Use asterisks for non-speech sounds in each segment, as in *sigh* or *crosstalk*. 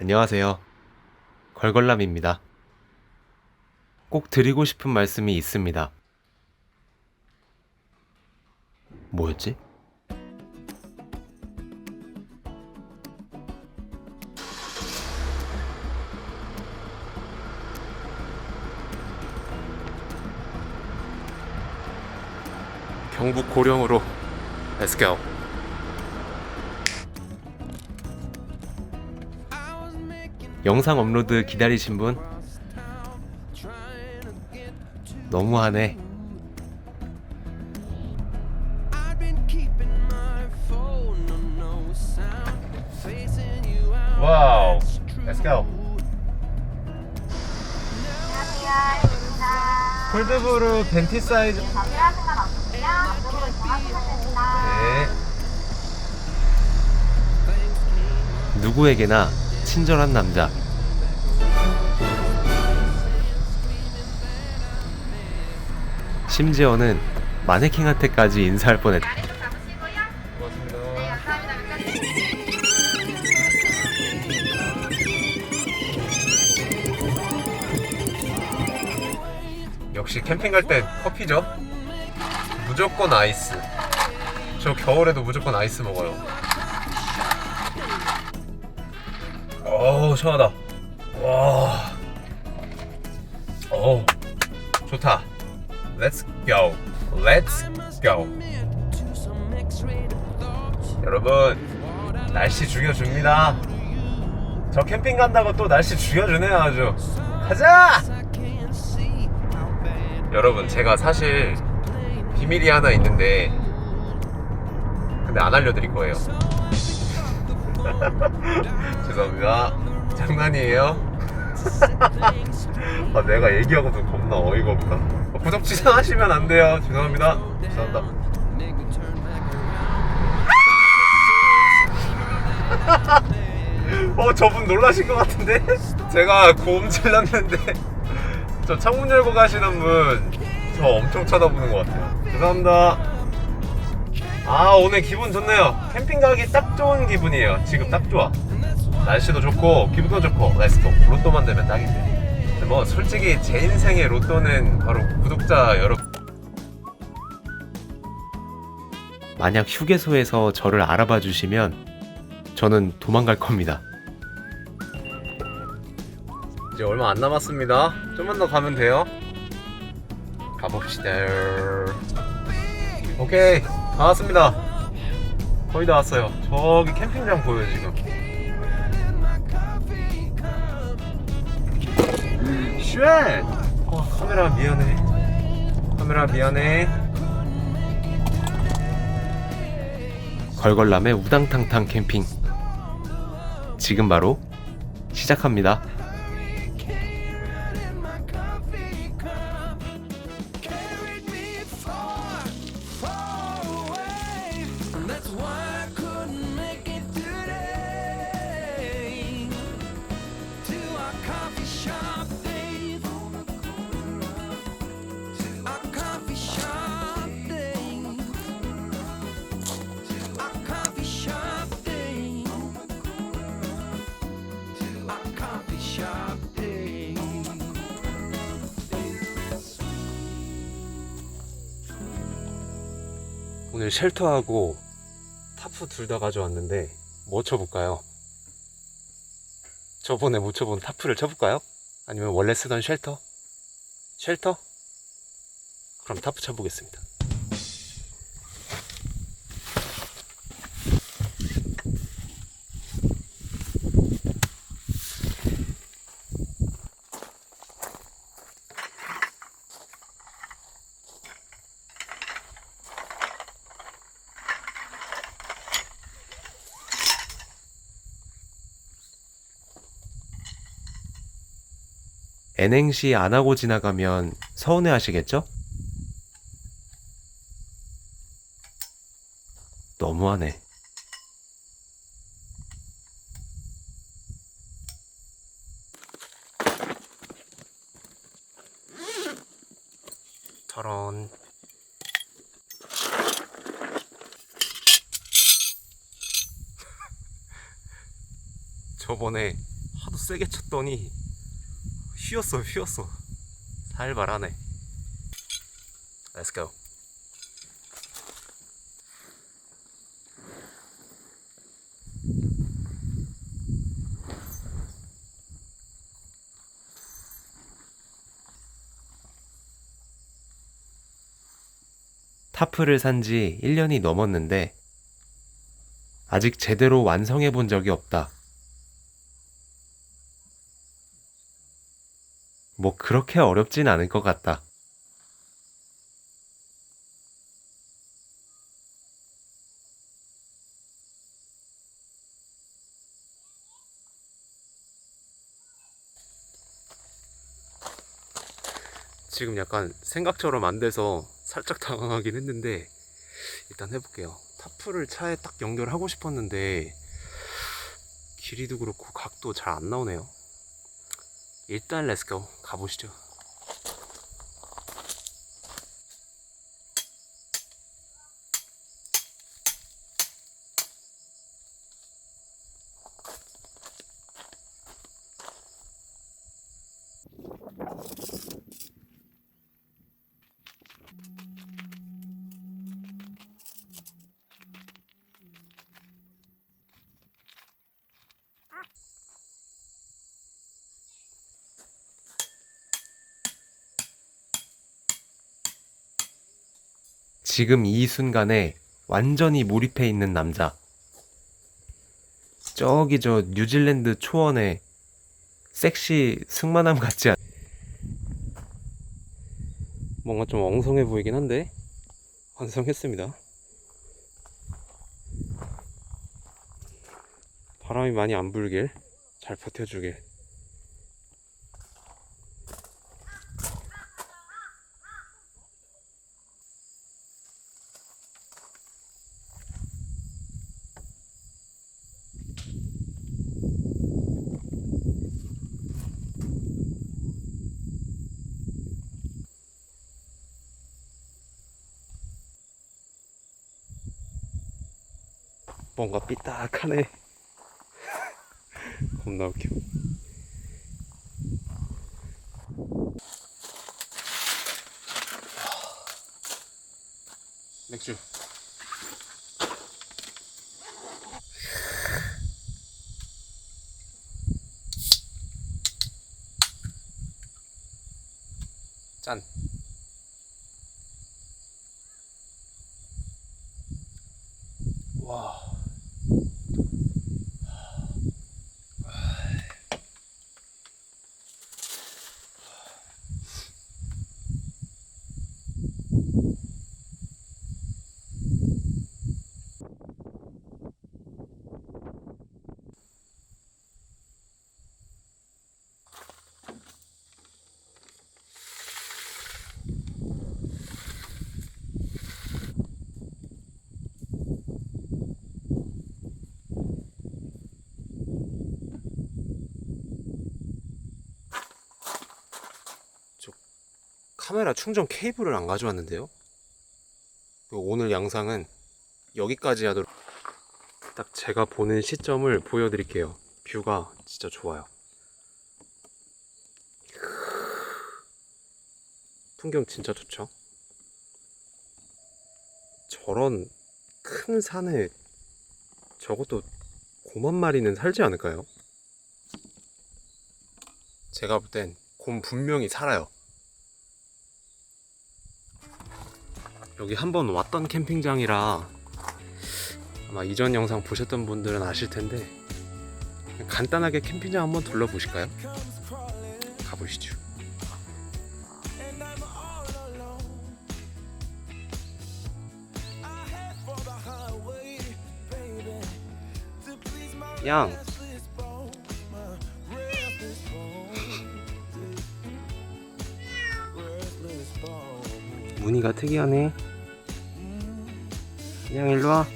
안녕하세요. 걸걸남입니다. 꼭 드리고 싶은 말씀이 있습니다. 뭐였지? 경북 고령으로 go. 영상 업로드 기다리신 분? 너무하네. 와우. Let's go. 콜드브루 벤티 사이즈. 네. 누구에게나 친절한 남자. 심지어는 마네킹한테까지 인사할 뻔했다. 역시 캠핑 갈 때 커피죠. 무조건 아이스. 저 겨울에도 무조건 아이스 먹어요. 어우 시원하다. 와. 어 좋다. Let's go. Let's go. 여러분 날씨 죽여줍니다. 저 캠핑 간다고 또 날씨 죽여주네요 아주. 가자. 여러분 제가 사실 비밀이 하나 있는데 근데 안 알려드릴 거예요. *laughs* 죄송합니다. 장난이에요. *laughs* 아, 내가 얘기하고도 겁나 어이가 없다. 어, 구독 취소하시면 안 돼요. 죄송합니다. 죄송합니다. *laughs* 어, 저분 놀라신 것 같은데? 제가 고음 질렀는데, 저 창문 열고 가시는 분, 저 엄청 쳐다보는 것 같아요. 죄송합니다. 아, 오늘 기분 좋네요. 캠핑 가기 딱 좋은 기분이에요. 지금 딱 좋아. 날씨도 좋고, 기분도 좋고, 렛츠고. 로또만 되면 딱인데. 뭐, 솔직히 제 인생의 로또는 바로 구독자 여러분. 만약 휴게소에서 저를 알아봐 주시면 저는 도망갈 겁니다. 이제 얼마 안 남았습니다. 좀만 더 가면 돼요. 가봅시다. 오케이, 다 왔습니다. 거의 다 왔어요. 저기 캠핑장 보여요, 지금. 쉣! 어, 카메라 미안해. 카메라 미안해. 걸걸남의 우당탕탕 캠핑. 지금 바로 시작합니다. 오늘 쉘터하고 타프 둘 다 가져왔는데 뭐 쳐볼까요? 저번에 못 쳐본 타프를 쳐볼까요? 아니면 원래 쓰던 쉘터? 쉘터? 그럼 타프 쳐보겠습니다. N행시 안 하고 지나가면 서운해 하시겠죠? 너무하네. 저런. *laughs* 저번에 세게 쳤더니 휘었어 휘었어. 살벌하네. Let's go. 타프를 산 지 1년이 넘었는데 아직 제대로 완성해 본 적이 없다. 뭐 그렇게 어렵진 않을 것 같다. 지금 약간 생각처럼 안 돼서 살짝 *laughs* 당황하긴 했는데 일단 해볼게요. 타프를 차에 딱 연결하고 싶었는데 길이도 그렇고 각도 잘 안 나오네요. 일단 렛츠고 가보시죠. 지금 이 순간에 완전히 몰입해 있는 남자. 저기 저 뉴질랜드 초원에 섹시 승마남 같지 않... 뭔가 좀 엉성해 보이긴 한데 완성했습니다. 바람이 많이 안 불길 잘 버텨주길 뭔가 삐딱하네. *laughs* 겁나 웃겨. 맥주. 짠. 와. 카메라 충전 케이블을 안 가져왔는데요. 오늘 영상은 여기까지 하도록 딱 제가 보는 시점을 보여드릴게요. 뷰가 진짜 좋아요. 풍경 진짜 좋죠? 저런 큰 산에 적어도 곰 한 마리는 살지 않을까요? 제가 볼 땐 곰 분명히 살아요. 여기 한번 왔던 캠핑장이라 아마 이전 영상 보셨던 분들은 아실 텐데 간단하게 캠핑장 한번 둘러보실까요? 가보시죠. 양 무늬가 특이하네. 형 일로 와.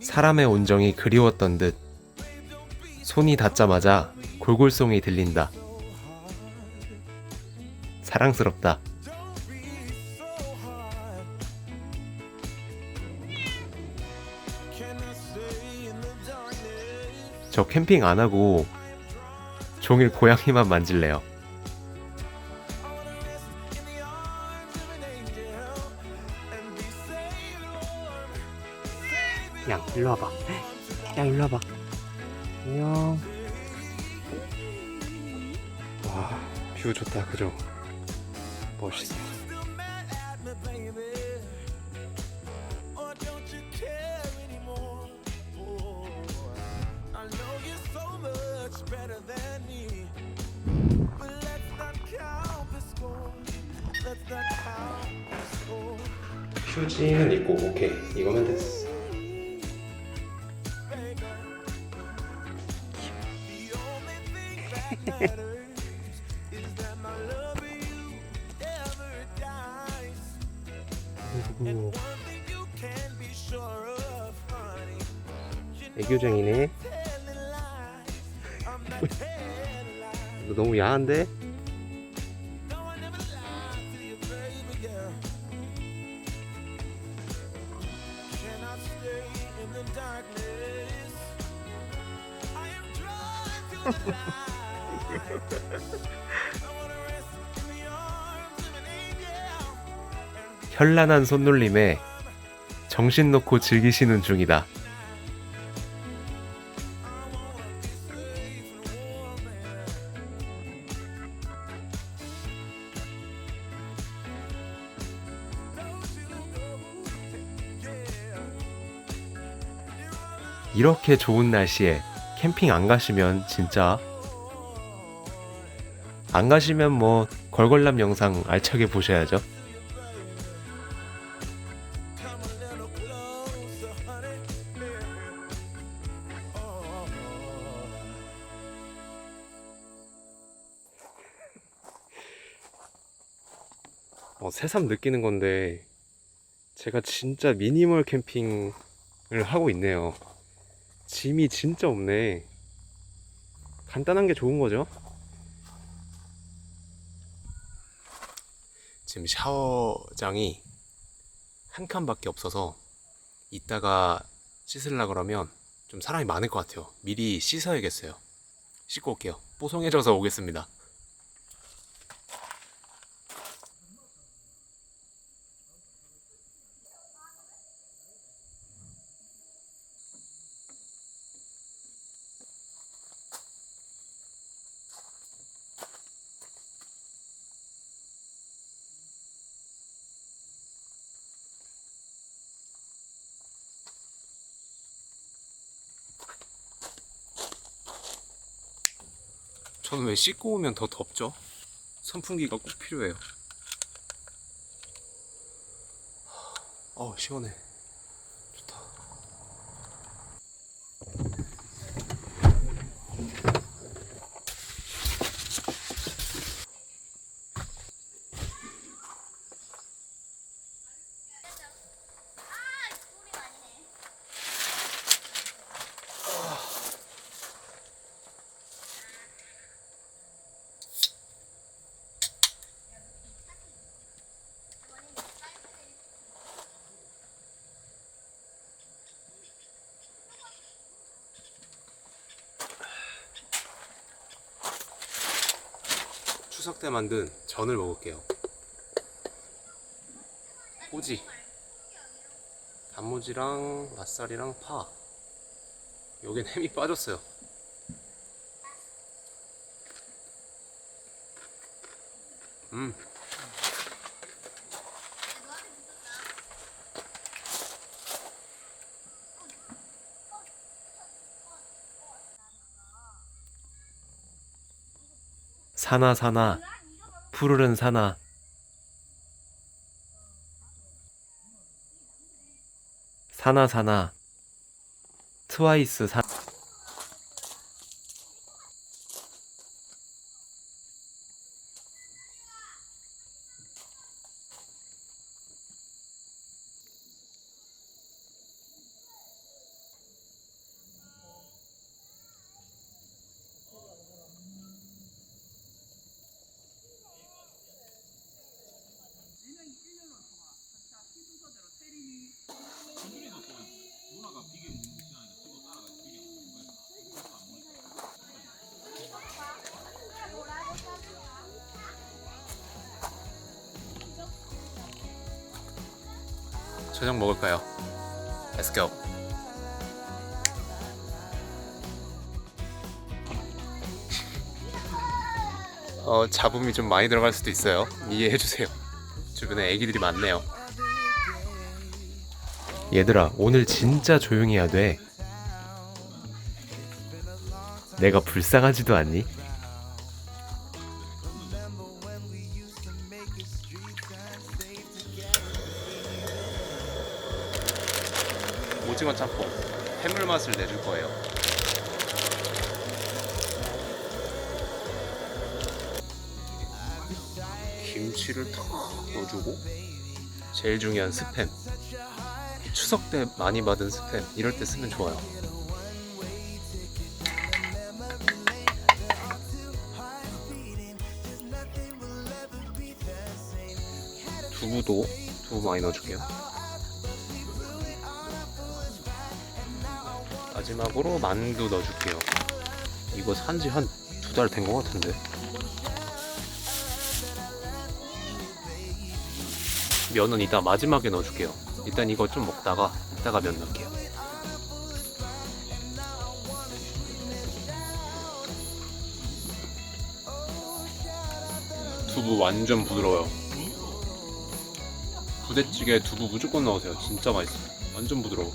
사람의 온정이 그리웠던 듯 손이 닿자마자 골골송이 들린다. 사랑스럽다. 저 캠핑 안 하고 종일 고양이만 만질래요. 양 일로 와봐. 양 일로 와봐. 안녕. 와 뷰 좋다 그죠? 멋있어 이거면 됐어 오. 애교쟁이네. *laughs* 이거 너무 야한데? 현란한 손놀림에 정신 놓고 즐기시는 중이다. 이렇게 좋은 날씨에 캠핑 안 가시면 진짜 안 가시면 뭐 걸걸남 영상 알차게 보셔야죠. 새삼 느끼는 건데 제가 진짜 미니멀 캠핑을 하고 있네요. 짐이 진짜 없네. 간단한 게 좋은 거죠. 지금 샤워장이 한 칸밖에 없어서 이따가 씻으려 그러면 좀 사람이 많을 것 같아요. 미리 씻어야겠어요. 씻고 올게요. 뽀송해져서 오겠습니다. 저는 왜 씻고 오면 더 덥죠? 선풍기가 꼭 필요해요. 어 시원해. 추석 때 만든 전을 먹을게요. 꼬지. 단무지랑 맛살이랑 파. 여긴 햄이 빠졌어요. 음. 사나 사나. 푸르른 사나. 사나 사나. 트와이스 사 저녁 먹을까요? Let's go. 어, 잡음이 좀 많이 들어갈 수도 있어요. 이해해 주세요. 주변에 애기들이 많네요. 얘들아, 오늘 진짜 조용히 해야 돼. 내가 불쌍하지도 않니? 내줄 거예요. 김치를 탁 넣어주고 제일 중요한 스팸 추석 때 많이 받은 스팸 이럴 때 쓰면 좋아요. 두부도 두부 많이 넣어줄게요. 마지막으로 만두 넣어줄게요. 이거 산지 한 두 달 된 것 같은데. 면은 이따 마지막에 넣어줄게요. 일단 이거 좀 먹다가 이따가 면 넣을게요. 두부 완전 부드러워요. 부대찌개 두부 무조건 넣으세요. 진짜 맛있어. 요 완전 부드러워.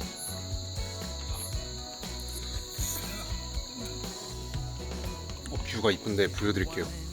이쁜데 보여드릴게요.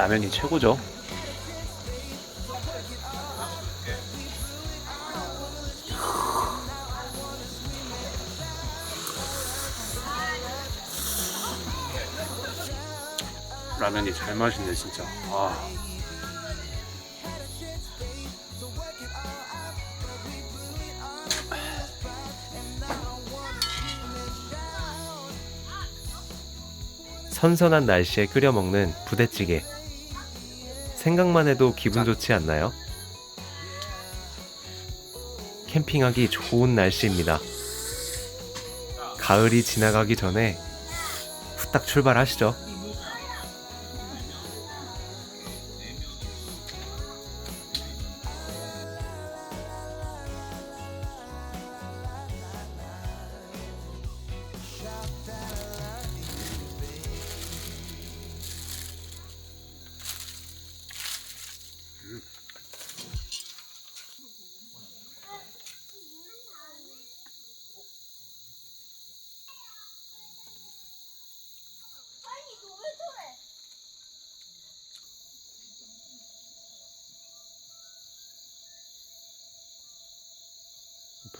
라면이 최고죠. 라면이 잘 마신네 진짜. 아. 선선한 날씨에 끓여 먹는 부대찌개. 생각만 해도 기분 좋지 않나요? 캠핑하기 좋은 날씨입니다. 가을이 지나가기 전에 후딱 출발하시죠.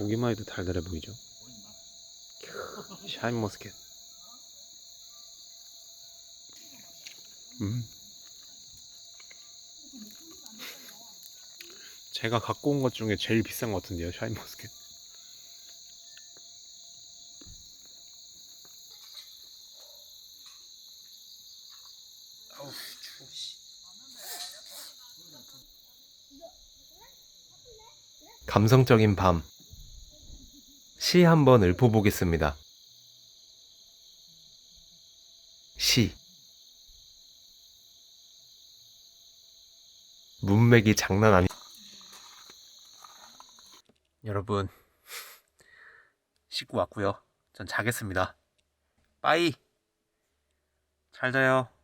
보기만 해도 달달해 보이죠? 샤인 머스켓. 음. 제가 갖고 온 것 중에 제일 비싼 것 같은데요, 샤인 머스켓. 감성적인 밤. 시 한번 읊어보겠습니다. 시. 문맥이 장난 아니. 여러분, 씻고 왔고요. 전 자겠습니다. 빠이. 잘 자요.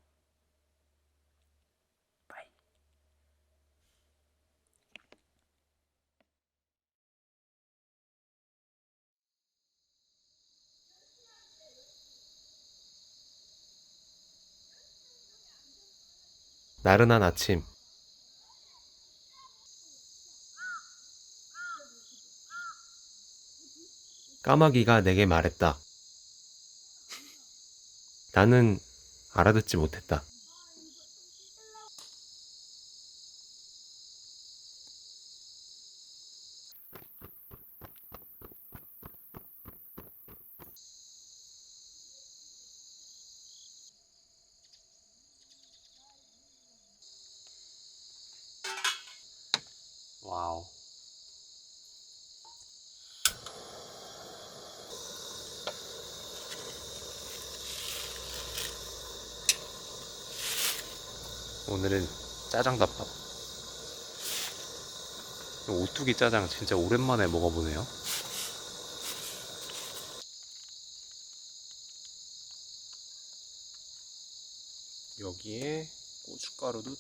나른한 아침. 까마귀가 내게 말했다. 나는 알아듣지 못했다. 짜장덮밥. 오뚜기 짜장 진짜 오랜만에 먹어보네요. 여기에 고춧가루도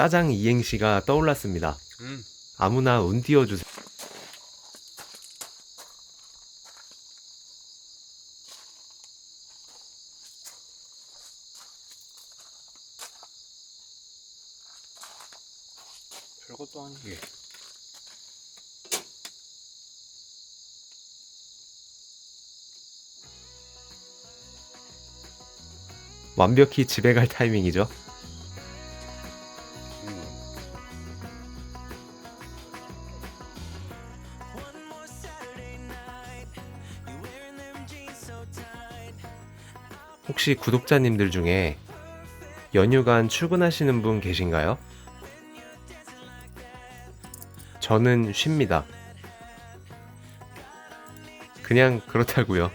짜장 이행시가 떠올랐습니다. 음. 아무나 운 띄워주세요. 별것도 아니게. 완벽히 집에 갈 타이밍이죠. 혹시 구독자님들 중에 연휴간 출근하시는 분 계신가요? 저는 쉽니다. 그냥 그렇다고요.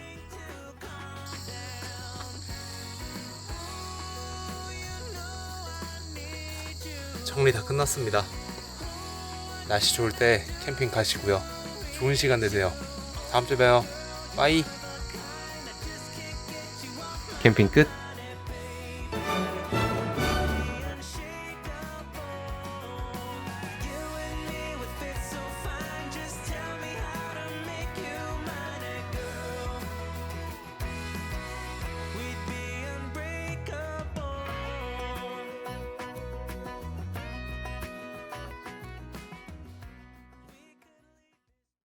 정리 다 끝났습니다. 날씨 좋을 때 캠핑 가시고요. 좋은 시간 되세요. 다음 주에 봬요. 빠이. 캠핑 끝.